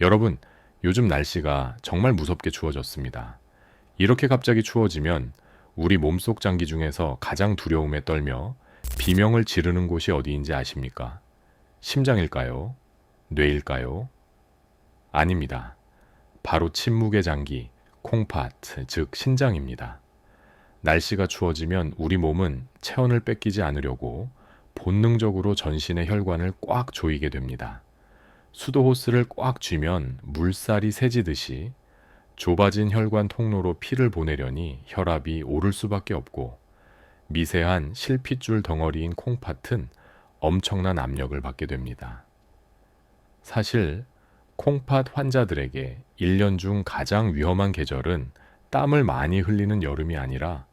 여러분, 요즘 날씨가 정말 무섭게 추워졌습니다. 이렇게 갑자기 추워지면 우리 몸속 장기 중에서 가장 두려움에 떨며 비명을 지르는 곳이 어디인지 아십니까? 심장일까요? 뇌일까요? 아닙니다. 바로 침묵의 장기, 콩팥, 즉 신장입니다. 날씨가 추워지면 우리 몸은 체온을 뺏기지 않으려고 본능적으로 전신의 혈관을 꽉 조이게 됩니다. 수도 호스를 꽉 쥐면 물살이 새지듯이 좁아진 혈관 통로로 피를 보내려니 혈압이 오를 수밖에 없고 미세한 실핏줄 덩어리인 콩팥은 엄청난 압력을 받게 됩니다. 사실 콩팥 환자들에게 1년 중 가장 위험한 계절은 땀을 많이 흘리는 여름이 아니라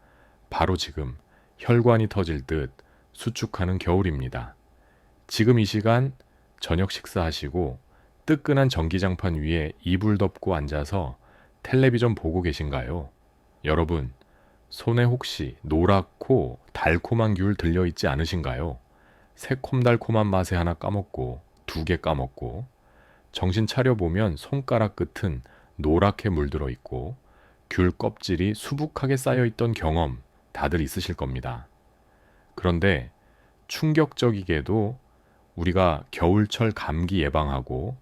바로 지금 혈관이 터질 듯 수축하는 겨울입니다. 지금 이 시간 저녁 식사하시고 뜨끈한 전기장판 위에 이불 덮고 앉아서 텔레비전 보고 계신가요? 여러분, 손에 혹시 노랗고 달콤한 귤 들려있지 않으신가요? 새콤달콤한 맛에 하나 까먹고 두 개 까먹고 정신 차려보면 손가락 끝은 노랗게 물들어 있고 귤 껍질이 수북하게 쌓여있던 경험 다들 있으실 겁니다. 그런데 충격적이게도 우리가 겨울철 감기 예방하고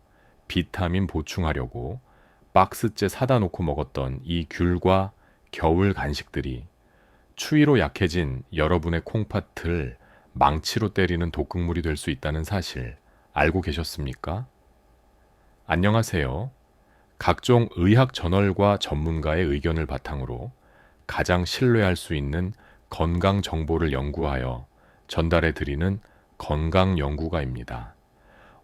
비타민 보충하려고 박스째 사다 놓고 먹었던 이 귤과 겨울 간식들이 추위로 약해진 여러분의 콩팥을 망치로 때리는 독극물이 될 수 있다는 사실 알고 계셨습니까? 안녕하세요. 각종 의학 저널과 전문가의 의견을 바탕으로 가장 신뢰할 수 있는 건강 정보를 연구하여 전달해 드리는 건강 연구가입니다.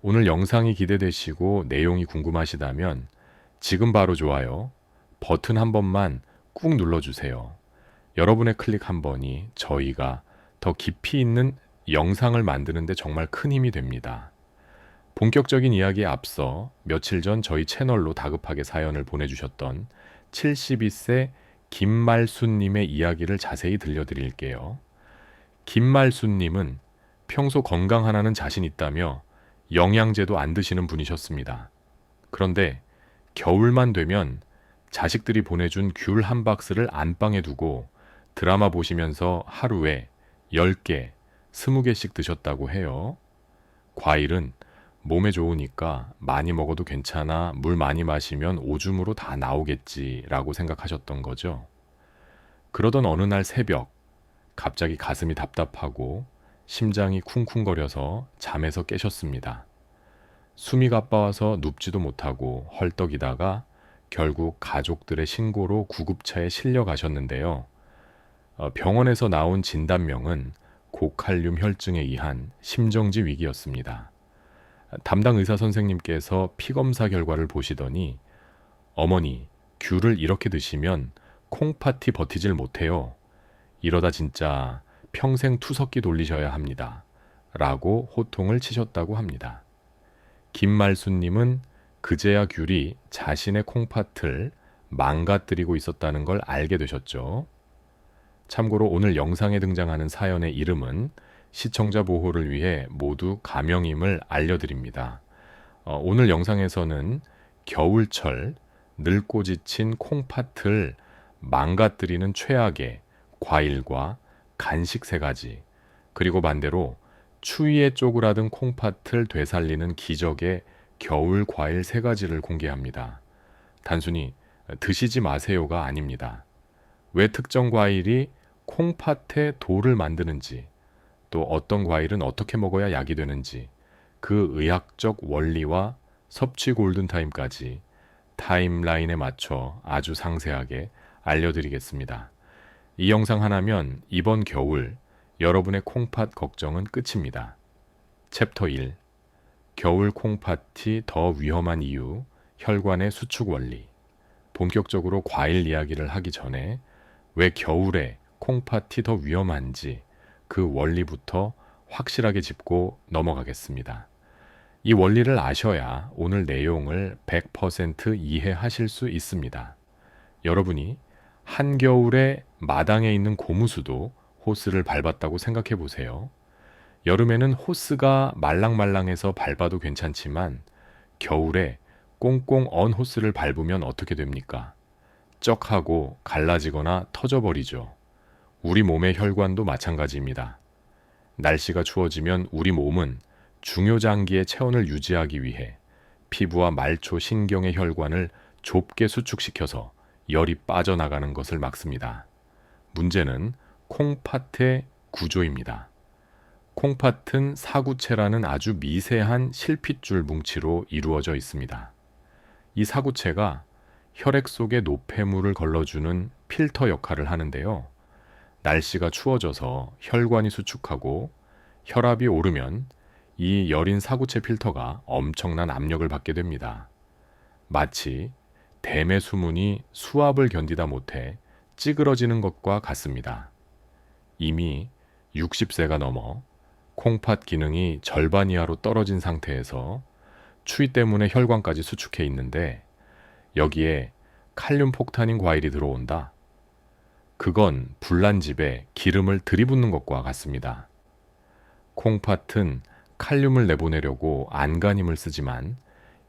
오늘 영상이 기대되시고 내용이 궁금하시다면 지금 바로 좋아요, 버튼 한 번만 꾹 눌러주세요. 여러분의 클릭 한 번이 저희가 더 깊이 있는 영상을 만드는데 정말 큰 힘이 됩니다. 본격적인 이야기에 앞서 며칠 전 저희 채널로 다급하게 사연을 보내주셨던 72세 김말순님의 이야기를 자세히 들려드릴게요. 김말순님은 평소 건강 하나는 자신 있다며 영양제도 안 드시는 분이셨습니다. 그런데 겨울만 되면 자식들이 보내준 귤 한 박스를 안방에 두고 드라마 보시면서 하루에 10개, 20개씩 드셨다고 해요. 과일은 몸에 좋으니까 많이 먹어도 괜찮아 물 많이 마시면 오줌으로 다 나오겠지라고 생각하셨던 거죠. 그러던 어느 날 새벽, 갑자기 가슴이 답답하고 심장이 쿵쿵거려서 잠에서 깨셨습니다. 숨이 가빠와서 눕지도 못하고 헐떡이다가 결국 가족들의 신고로 구급차에 실려 가셨는데요. 어, 병원에서 나온 진단명은 고칼륨 혈증에 의한 심정지 위기였습니다. 담당 의사 선생님께서 피 검사 결과를 보시더니 어머니, 귤을 이렇게 드시면 콩파티 버티질 못해요. 이러다 진짜 평생 투석기 돌리셔야 합니다. 라고 호통을 치셨다고 합니다. 김말순님은 그제야 귤이 자신의 콩팥을 망가뜨리고 있었다는 걸 알게 되셨죠. 참고로 오늘 영상에 등장하는 사연의 이름은 시청자 보호를 위해 모두 가명임을 알려드립니다. 어, 오늘 영상에서는 겨울철 늙고 지친 콩팥을 망가뜨리는 최악의 과일과 간식 세 가지, 그리고 반대로 추위에 쪼그라든 콩팥을 되살리는 기적의 겨울 과일 세 가지를 공개합니다. 단순히 드시지 마세요가 아닙니다. 왜 특정 과일이 콩팥에 돌을 만드는지, 또 어떤 과일은 어떻게 먹어야 약이 되는지, 그 의학적 원리와 섭취 골든타임까지 타임라인에 맞춰 아주 상세하게 알려드리겠습니다. 이 영상 하나면 이번 겨울 여러분의 콩팥 걱정은 끝입니다. 챕터 1 겨울 콩팥이 더 위험한 이유 혈관의 수축 원리 본격적으로 과일 이야기를 하기 전에 왜 겨울에 콩팥이 더 위험한지 그 원리부터 확실하게 짚고 넘어가겠습니다. 이 원리를 아셔야 오늘 내용을 100% 이해하실 수 있습니다. 여러분이 한겨울에 마당에 있는 고무수도 호스를 밟았다고 생각해 보세요. 여름에는 호스가 말랑말랑해서 밟아도 괜찮지만 겨울에 꽁꽁 언 호스를 밟으면 어떻게 됩니까? 쩍하고 갈라지거나 터져버리죠. 우리 몸의 혈관도 마찬가지입니다. 날씨가 추워지면 우리 몸은 중요 장기의 체온을 유지하기 위해 피부와 말초 신경의 혈관을 좁게 수축시켜서 열이 빠져나가는 것을 막습니다. 문제는 콩팥의 구조입니다. 콩팥은 사구체라는 아주 미세한 실핏줄 뭉치로 이루어져 있습니다. 이 사구체가 혈액 속에 노폐물을 걸러주는 필터 역할을 하는데요. 날씨가 추워져서 혈관이 수축하고 혈압이 오르면 이 여린 사구체 필터가 엄청난 압력을 받게 됩니다. 마치 댐의 수문이 수압을 견디다 못해 찌그러지는 것과 같습니다. 이미 60세가 넘어 콩팥 기능이 절반 이하로 떨어진 상태에서 추위 때문에 혈관까지 수축해 있는데 여기에 칼륨 폭탄인 과일이 들어온다. 그건 불난 집에 기름을 들이붓는 것과 같습니다. 콩팥은 칼륨을 내보내려고 안간힘을 쓰지만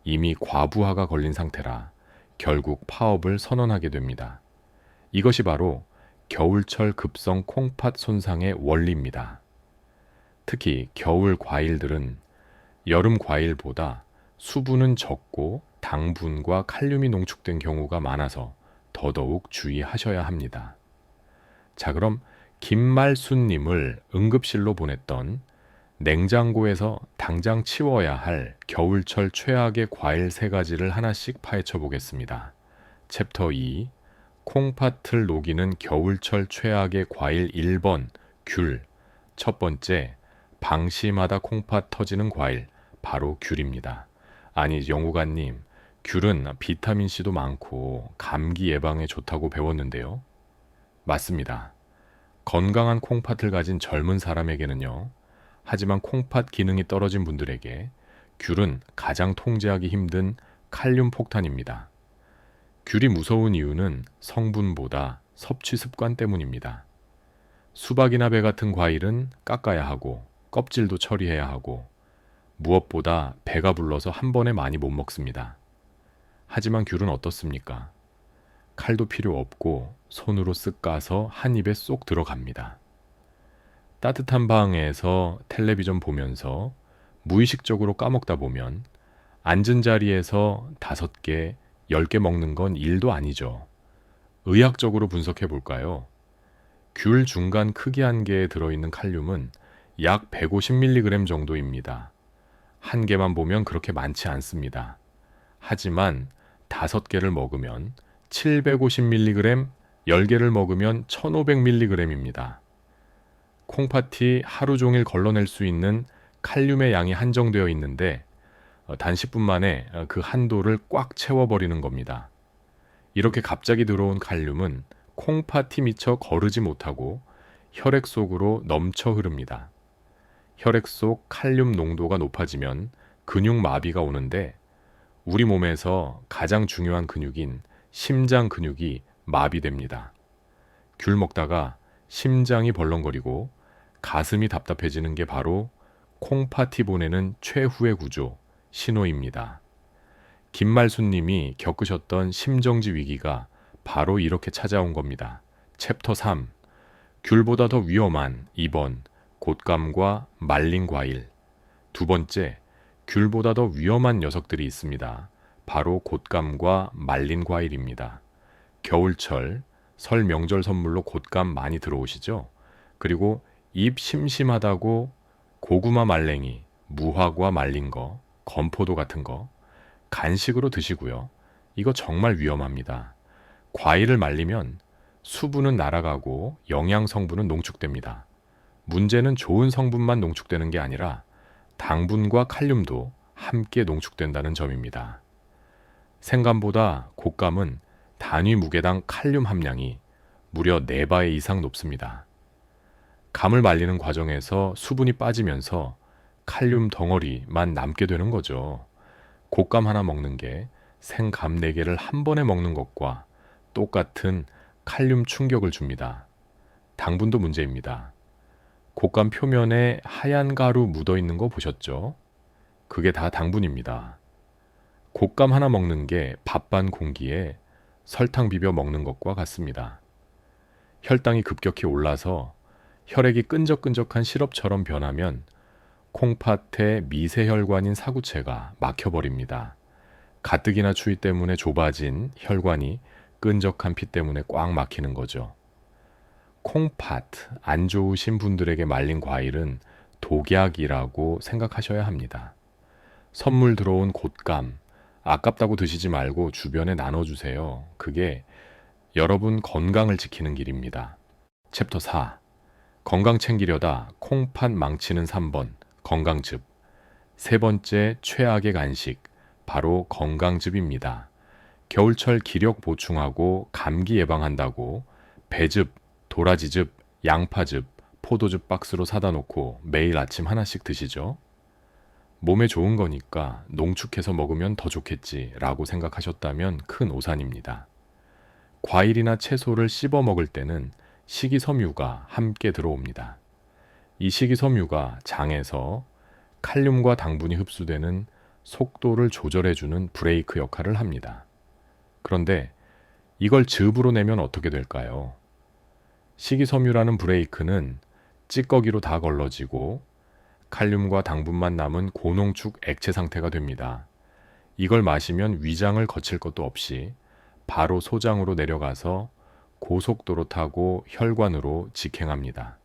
이미 과부하가 걸린 상태라 결국 파업을 선언하게 됩니다. 이것이 바로 겨울철 급성 콩팥 손상의 원리입니다. 특히 겨울 과일들은 여름 과일보다 수분은 적고 당분과 칼륨이 농축된 경우가 많아서 더더욱 주의하셔야 합니다. 자, 그럼 김말순님을 응급실로 보냈던 냉장고에서 당장 치워야 할 겨울철 최악의 과일 세 가지를 하나씩 파헤쳐 보겠습니다. 챕터 2 콩팥을 녹이는 겨울철 최악의 과일 1번 귤. 첫 번째 방심하다 콩팥 터지는 과일 바로 귤입니다. 아니 영우관님 귤은 비타민 C도 많고 감기 예방에 좋다고 배웠는데요. 맞습니다. 건강한 콩팥을 가진 젊은 사람에게는요. 하지만 콩팥 기능이 떨어진 분들에게 귤은 가장 통제하기 힘든 칼륨 폭탄입니다. 귤이 무서운 이유는 성분보다 섭취 습관 때문입니다. 수박이나 배 같은 과일은 깎아야 하고 껍질도 처리해야 하고 무엇보다 배가 불러서 한 번에 많이 못 먹습니다. 하지만 귤은 어떻습니까? 칼도 필요 없고 손으로 쓱 까서 한 입에 쏙 들어갑니다. 따뜻한 방에서 텔레비전 보면서 무의식적으로 까먹다 보면 앉은 자리에서 다섯 개, 열개 먹는 건 일도 아니죠. 의학적으로 분석해 볼까요? 귤 중간 크기 한 개에 들어있는 칼륨은 약 150mg 정도입니다. 한 개만 보면 그렇게 많지 않습니다. 하지만 다섯 개를 먹으면 750mg, 10개를 먹으면 1500mg입니다. 콩팥이 하루 종일 걸러낼 수 있는 칼륨의 양이 한정되어 있는데 어, 단 10분 만에 어, 그 한도를 꽉 채워버리는 겁니다. 이렇게 갑자기 들어온 칼륨은 콩팥이 미처 거르지 못하고 혈액 속으로 넘쳐 흐릅니다. 혈액 속 칼륨 농도가 높아지면 근육 마비가 오는데 우리 몸에서 가장 중요한 근육인 심장 근육이 마비됩니다. 귤 먹다가 심장이 벌렁거리고 가슴이 답답해지는 게 바로 콩파티 보내는 최후의 구조, 신호입니다. 김말순님이 겪으셨던 심정지 위기가 바로 이렇게 찾아온 겁니다. 챕터 3. 귤보다 더 위험한 2번 곶감과 말린 과일. 두 번째, 귤보다 더 위험한 녀석들이 있습니다. 바로 곶감과 말린 과일입니다. 겨울철, 설 명절 선물로 곶감 많이 들어오시죠? 그리고 입 심심하다고 고구마 말랭이, 무화과 말린 거, 건포도 같은 거 간식으로 드시고요. 이거 정말 위험합니다. 과일을 말리면 수분은 날아가고 영양 성분은 농축됩니다. 문제는 좋은 성분만 농축되는 게 아니라 당분과 칼륨도 함께 농축된다는 점입니다. 생감보다 곶감은 단위 무게당 칼륨 함량이 무려 4배 이상 높습니다. 감을 말리는 과정에서 수분이 빠지면서 칼륨 덩어리만 남게 되는 거죠. 곶감 하나 먹는 게 생감 4개를 한 번에 먹는 것과 똑같은 칼륨 충격을 줍니다. 당분도 문제입니다. 곶감 표면에 하얀 가루 묻어 있는 거 보셨죠? 그게 다 당분입니다. 곶감 하나 먹는 게 밥반 공기에 설탕 비벼 먹는 것과 같습니다. 혈당이 급격히 올라서 혈액이 끈적끈적한 시럽처럼 변하면 콩팥의 미세혈관인 사구체가 막혀버립니다. 가뜩이나 추위 때문에 좁아진 혈관이 끈적한 피 때문에 꽉 막히는 거죠. 콩팥 안 좋으신 분들에게 말린 과일은 독약이라고 생각하셔야 합니다. 선물 들어온 곶감 아깝다고 드시지 말고 주변에 나눠주세요. 그게 여러분 건강을 지키는 길입니다. 챕터 4 건강 챙기려다 콩팥 망치는 3번 건강즙 세 번째 최악의 간식 바로 건강즙입니다. 겨울철 기력 보충하고 감기 예방한다고 배즙, 도라지즙, 양파즙, 포도즙 박스로 사다 놓고 매일 아침 하나씩 드시죠. 몸에 좋은 거니까 농축해서 먹으면 더 좋겠지 라고 생각하셨다면 큰 오산입니다. 과일이나 채소를 씹어 먹을 때는 식이섬유가 함께 들어옵니다. 이 식이섬유가 장에서 칼륨과 당분이 흡수되는 속도를 조절해주는 브레이크 역할을 합니다. 그런데 이걸 즙으로 내면 어떻게 될까요? 식이섬유라는 브레이크는 찌꺼기로 다 걸러지고 칼륨과 당분만 남은 고농축 액체 상태가 됩니다. 이걸 마시면 위장을 거칠 것도 없이 바로 소장으로 내려가서 고속도로 타고 혈관으로 직행합니다.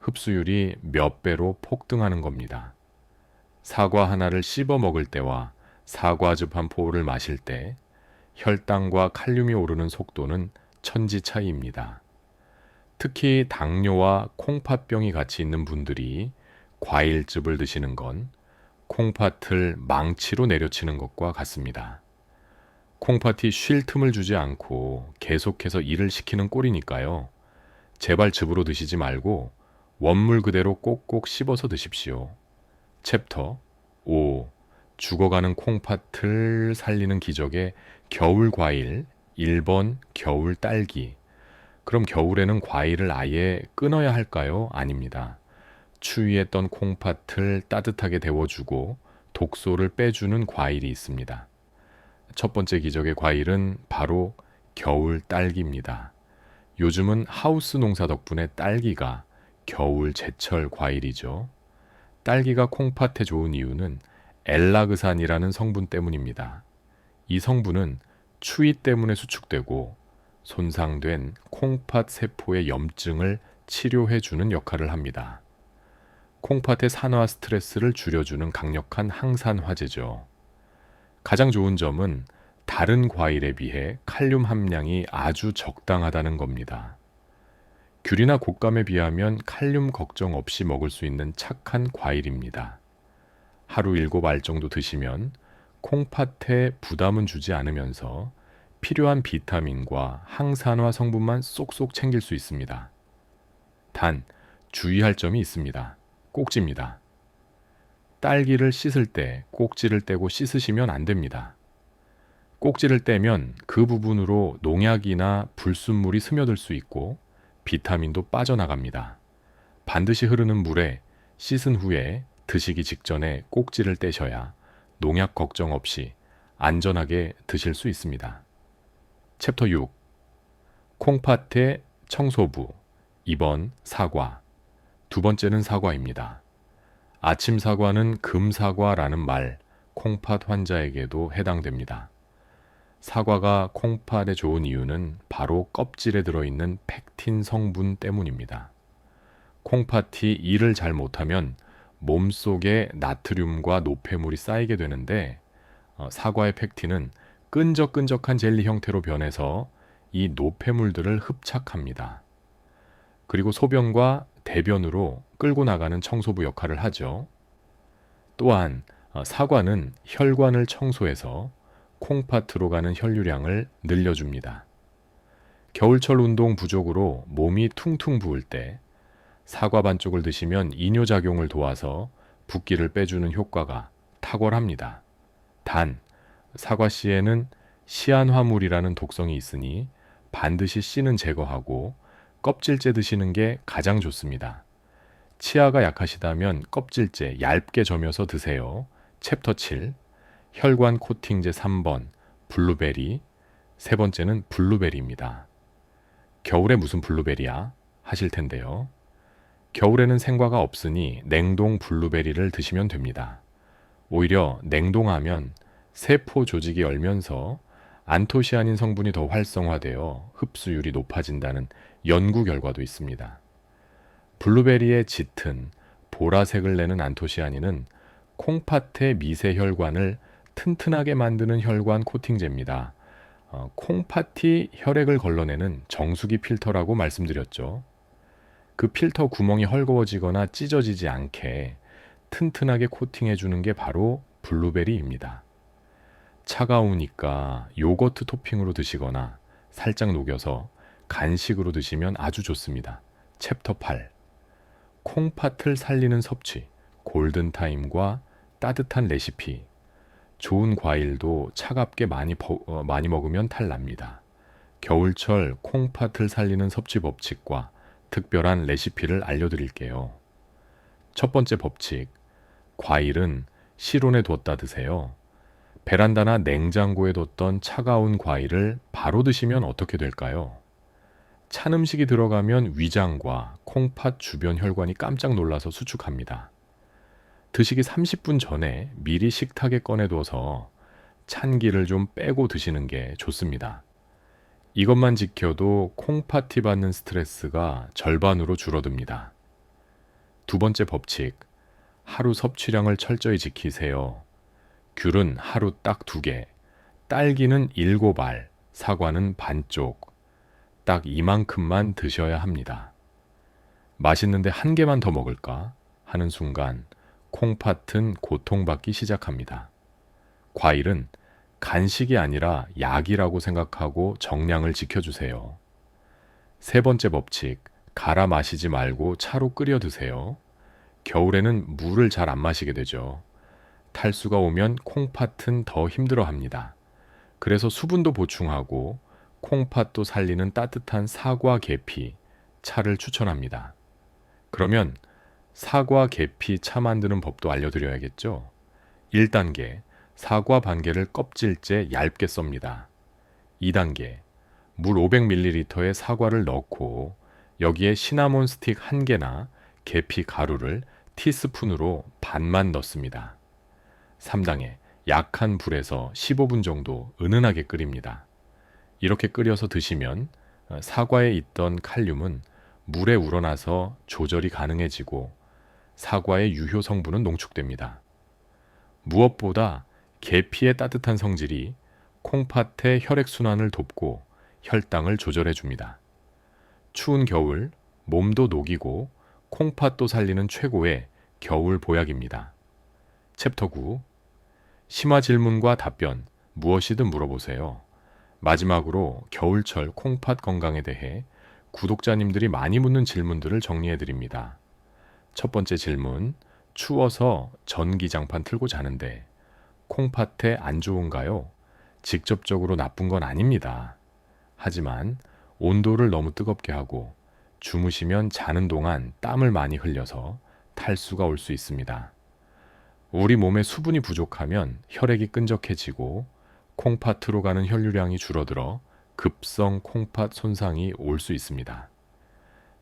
흡수율이 몇 배로 폭등하는 겁니다. 사과 하나를 씹어 먹을 때와 사과즙 한 포를 마실 때 혈당과 칼륨이 오르는 속도는 천지 차이입니다. 특히 당뇨와 콩팥병이 같이 있는 분들이 과일즙을 드시는 건 콩팥을 망치로 내려치는 것과 같습니다. 콩팥이 쉴 틈을 주지 않고 계속해서 일을 시키는 꼴이니까요. 제발 즙으로 드시지 말고 원물 그대로 꼭꼭 씹어서 드십시오. 챕터 5 죽어가는 콩팥을 살리는 기적의 겨울 과일 1번 겨울 딸기 그럼 겨울에는 과일을 아예 끊어야 할까요? 아닙니다. 추위했던 콩팥을 따뜻하게 데워주고 독소를 빼주는 과일이 있습니다. 첫 번째 기적의 과일은 바로 겨울 딸기입니다. 요즘은 하우스 농사 덕분에 딸기가 겨울 제철 과일이죠. 딸기가 콩팥에 좋은 이유는 엘라그산이라는 성분 때문입니다. 이 성분은 추위 때문에 수축되고 손상된 콩팥 세포의 염증을 치료해 주는 역할을 합니다. 콩팥의 산화 스트레스를 줄여주는 강력한 항산 화제죠. 가장 좋은 점은 다른 과일에 비해 칼륨 함량이 아주 적당하다는 겁니다. 귤이나 곶감에 비하면 칼륨 걱정 없이 먹을 수 있는 착한 과일입니다. 하루 7알 정도 드시면 콩팥에 부담은 주지 않으면서 필요한 비타민과 항산화 성분만 쏙쏙 챙길 수 있습니다. 단, 주의할 점이 있습니다. 꼭지입니다. 딸기를 씻을 때 꼭지를 떼고 씻으시면 안 됩니다. 꼭지를 떼면 그 부분으로 농약이나 불순물이 스며들 수 있고 비타민도 빠져나갑니다. 반드시 흐르는 물에 씻은 후에 드시기 직전에 꼭지를 떼셔야 농약 걱정 없이 안전하게 드실 수 있습니다. 챕터 6 콩팥의 청소부 2번 사과 두 번째는 사과입니다. 아침 사과는 금사과라는 말 콩팥 환자에게도 해당됩니다. 사과가 콩팥에 좋은 이유는 바로 껍질에 들어있는 팩틴 성분 때문입니다. 콩팥이 일을 잘 못하면 몸 속에 나트륨과 노폐물이 쌓이게 되는데 어, 사과의 팩틴은 끈적끈적한 젤리 형태로 변해서 이 노폐물들을 흡착합니다. 그리고 소변과 대변으로 끌고 나가는 청소부 역할을 하죠. 또한 어, 사과는 혈관을 청소해서 콩팥으로 가는 혈류량을 늘려줍니다. 겨울철 운동 부족으로 몸이 퉁퉁 부을 때 사과 반쪽을 드시면 이뇨작용을 도와서 붓기를 빼주는 효과가 탁월합니다. 단, 사과 씨에는 시안화물이라는 독성이 있으니 반드시 씨는 제거하고 껍질째 드시는 게 가장 좋습니다. 치아가 약하시다면 껍질째 얇게 점여서 드세요. 챕터 7 혈관 코팅제 3번 블루베리, 세 번째는 블루베리입니다. 겨울에 무슨 블루베리야? 하실 텐데요. 겨울에는 생과가 없으니 냉동 블루베리를 드시면 됩니다. 오히려 냉동하면 세포 조직이 얼면서 안토시아닌 성분이 더 활성화되어 흡수율이 높아진다는 연구 결과도 있습니다. 블루베리의 짙은 보라색을 내는 안토시아닌은 콩팥의 미세 혈관을 튼튼하게 만드는 혈관 코팅제입니다. 어, 콩팥이 혈액을 걸러내는 정수기 필터라고 말씀드렸죠. 그 필터 구멍이 헐거워지거나 찢어지지 않게 튼튼하게 코팅해 주는 게 바로 블루베리입니다. 차가우니까 요거트 토핑으로 드시거나 살짝 녹여서 간식으로 드시면 아주 좋습니다. 챕터 8. 콩팥을 살리는 섭취, 골든타임과 따뜻한 레시피. 좋은 과일도 차갑게 많이, 퍼, 어, 많이 먹으면 탈납니다. 겨울철 콩팥을 살리는 섭취 법칙과 특별한 레시피를 알려드릴게요. 첫 번째 법칙. 과일은 실온에 뒀다 드세요. 베란다나 냉장고에 뒀던 차가운 과일을 바로 드시면 어떻게 될까요? 찬 음식이 들어가면 위장과 콩팥 주변 혈관이 깜짝 놀라서 수축합니다. 드시기 30분 전에 미리 식탁에 꺼내둬서 찬기를 좀 빼고 드시는 게 좋습니다. 이것만 지켜도 콩팥이 받는 스트레스가 절반으로 줄어듭니다. 두 번째 법칙. 하루 섭취량을 철저히 지키세요. 귤은 하루 딱 두 개, 딸기는 일곱 알, 사과는 반쪽. 딱 이만큼만 드셔야 합니다. 맛있는데 한 개만 더 먹을까 하는 순간 콩팥은 고통받기 시작합니다. 과일은 간식이 아니라 약이라고 생각하고 정량을 지켜주세요. 세 번째 법칙, 갈아 마시지 말고 차로 끓여 드세요. 겨울에는 물을 잘 안 마시게 되죠. 탈수가 오면 콩팥은 더 힘들어 합니다. 그래서 수분도 보충하고 콩팥도 살리는 따뜻한 사과 계피, 차를 추천합니다. 그러면 사과 계피 차 만드는 법도 알려드려야겠죠? 1단계, 사과 반개를 껍질째 얇게 썹니다. 2단계, 물 500ml에 사과를 넣고 여기에 시나몬 스틱 1개나 계피 가루를 티스푼으로 반만 넣습니다. 3단계, 약한 불에서 15분 정도 은은하게 끓입니다. 이렇게 끓여서 드시면 어, 사과에 있던 칼륨은 물에 우러나서 조절이 가능해지고 사과의 유효 성분은 농축됩니다. 무엇보다 계피의 따뜻한 성질이 콩팥의 혈액순환을 돕고 혈당을 조절해 줍니다. 추운 겨울 몸도 녹이고 콩팥도 살리는 최고의 겨울 보약입니다. 챕터 9 심화 질문과 답변 무엇이든 물어보세요. 마지막으로 겨울철 콩팥 건강에 대해 구독자님들이 많이 묻는 질문들을 정리해 드립니다. 첫 번째 질문. 추워서 전기장판 틀고 자는데 콩팥에 안 좋은가요? 직접적으로 나쁜 건 아닙니다. 하지만 온도를 너무 뜨겁게 하고 주무시면 자는 동안 땀을 많이 흘려서 탈수가 올 수 있습니다. 우리 몸에 수분이 부족하면 혈액이 끈적해지고 콩팥으로 가는 혈류량이 줄어들어 급성 콩팥 손상이 올 수 있습니다.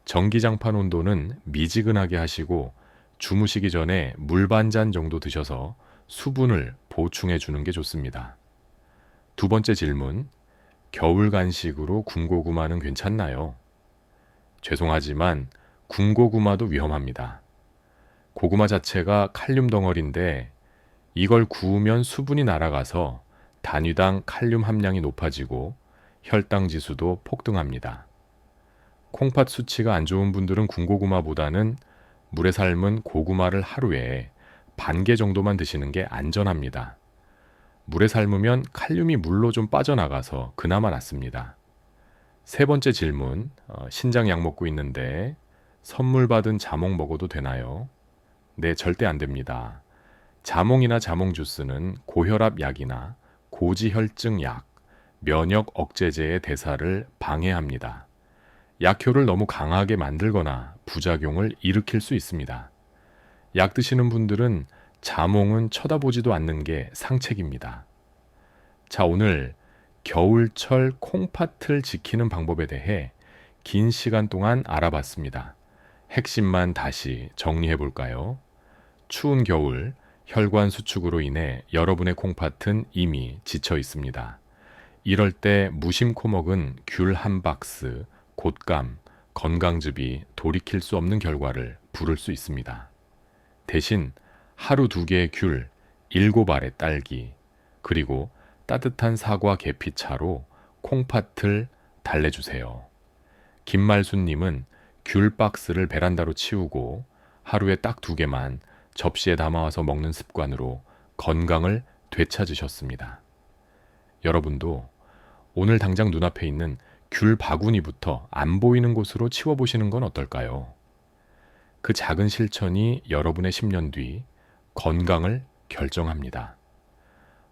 전기장판 온도는 미지근하게 하시고 주무시기 전에 물 반 잔 정도 드셔서 수분을 보충해 주는 게 좋습니다. 두 번째 질문. 겨울 간식으로 군고구마는 괜찮나요? 죄송하지만 군고구마도 위험합니다. 고구마 자체가 칼륨 덩어리인데 이걸 구우면 수분이 날아가서 단위당 칼륨 함량이 높아지고 혈당 지수도 폭등합니다. 콩팥 수치가 안 좋은 분들은 군고구마보다는 물에 삶은 고구마를 하루에 반 개 정도만 드시는 게 안전합니다. 물에 삶으면 칼륨이 물로 좀 빠져나가서 그나마 낫습니다. 세 번째 질문, 어, 신장 약 먹고 있는데 선물 받은 자몽 먹어도 되나요? 네, 절대 안 됩니다. 자몽이나 자몽 주스는 고혈압 약이나 고지혈증 약, 면역 억제제의 대사를 방해합니다. 약효를 너무 강하게 만들거나 부작용을 일으킬 수 있습니다. 약 드시는 분들은 자몽은 쳐다보지도 않는 게 상책입니다. 자, 오늘 겨울철 콩팥을 지키는 방법에 대해 긴 시간 동안 알아봤습니다. 핵심만 다시 정리해 볼까요? 추운 겨울 혈관 수축으로 인해 여러분의 콩팥은 이미 지쳐 있습니다. 이럴 때 무심코 먹은 귤 한 박스, 곶감, 건강즙이 돌이킬 수 없는 결과를 부를 수 있습니다. 대신 하루 두 개의 귤, 일곱 알의 딸기, 그리고 따뜻한 사과 계피차로 콩팥을 달래주세요. 김말순님은 귤 박스를 베란다로 치우고 하루에 딱 두 개만 접시에 담아와서 먹는 습관으로 건강을 되찾으셨습니다. 여러분도 오늘 당장 눈앞에 있는 귤 바구니부터 안 보이는 곳으로 치워보시는 건 어떨까요? 그 작은 실천이 여러분의 10년 뒤 건강을 결정합니다.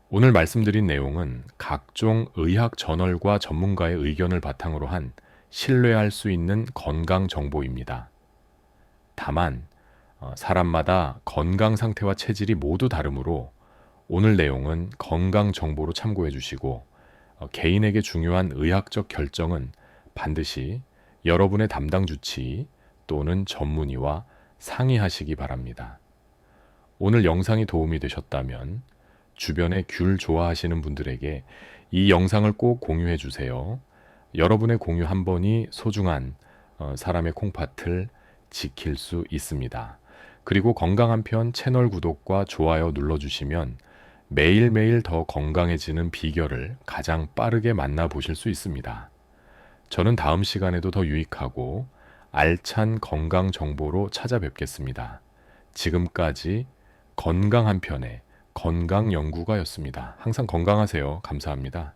오늘 말씀드린 내용은 각종 의학 저널과 전문가의 의견을 바탕으로 한 신뢰할 수 있는 건강 정보입니다. 다만, 어, 사람마다 건강 상태와 체질이 모두 다르므로 오늘 내용은 건강 정보로 참고해 주시고 어, 개인에게 중요한 의학적 결정은 반드시 여러분의 담당 주치 또는 전문의와 상의하시기 바랍니다. 오늘 영상이 도움이 되셨다면 주변에 귤 좋아하시는 분들에게 이 영상을 꼭 공유해 주세요. 여러분의 공유 한 번이 소중한 어, 사람의 콩팥을 지킬 수 있습니다. 그리고 건강한 편 채널 구독과 좋아요 눌러주시면 매일매일 더 건강해지는 비결을 가장 빠르게 만나보실 수 있습니다. 저는 다음 시간에도 더 유익하고 알찬 건강 정보로 찾아뵙겠습니다. 지금까지 건강 한 편의 건강 연구가였습니다. 항상 건강하세요. 감사합니다.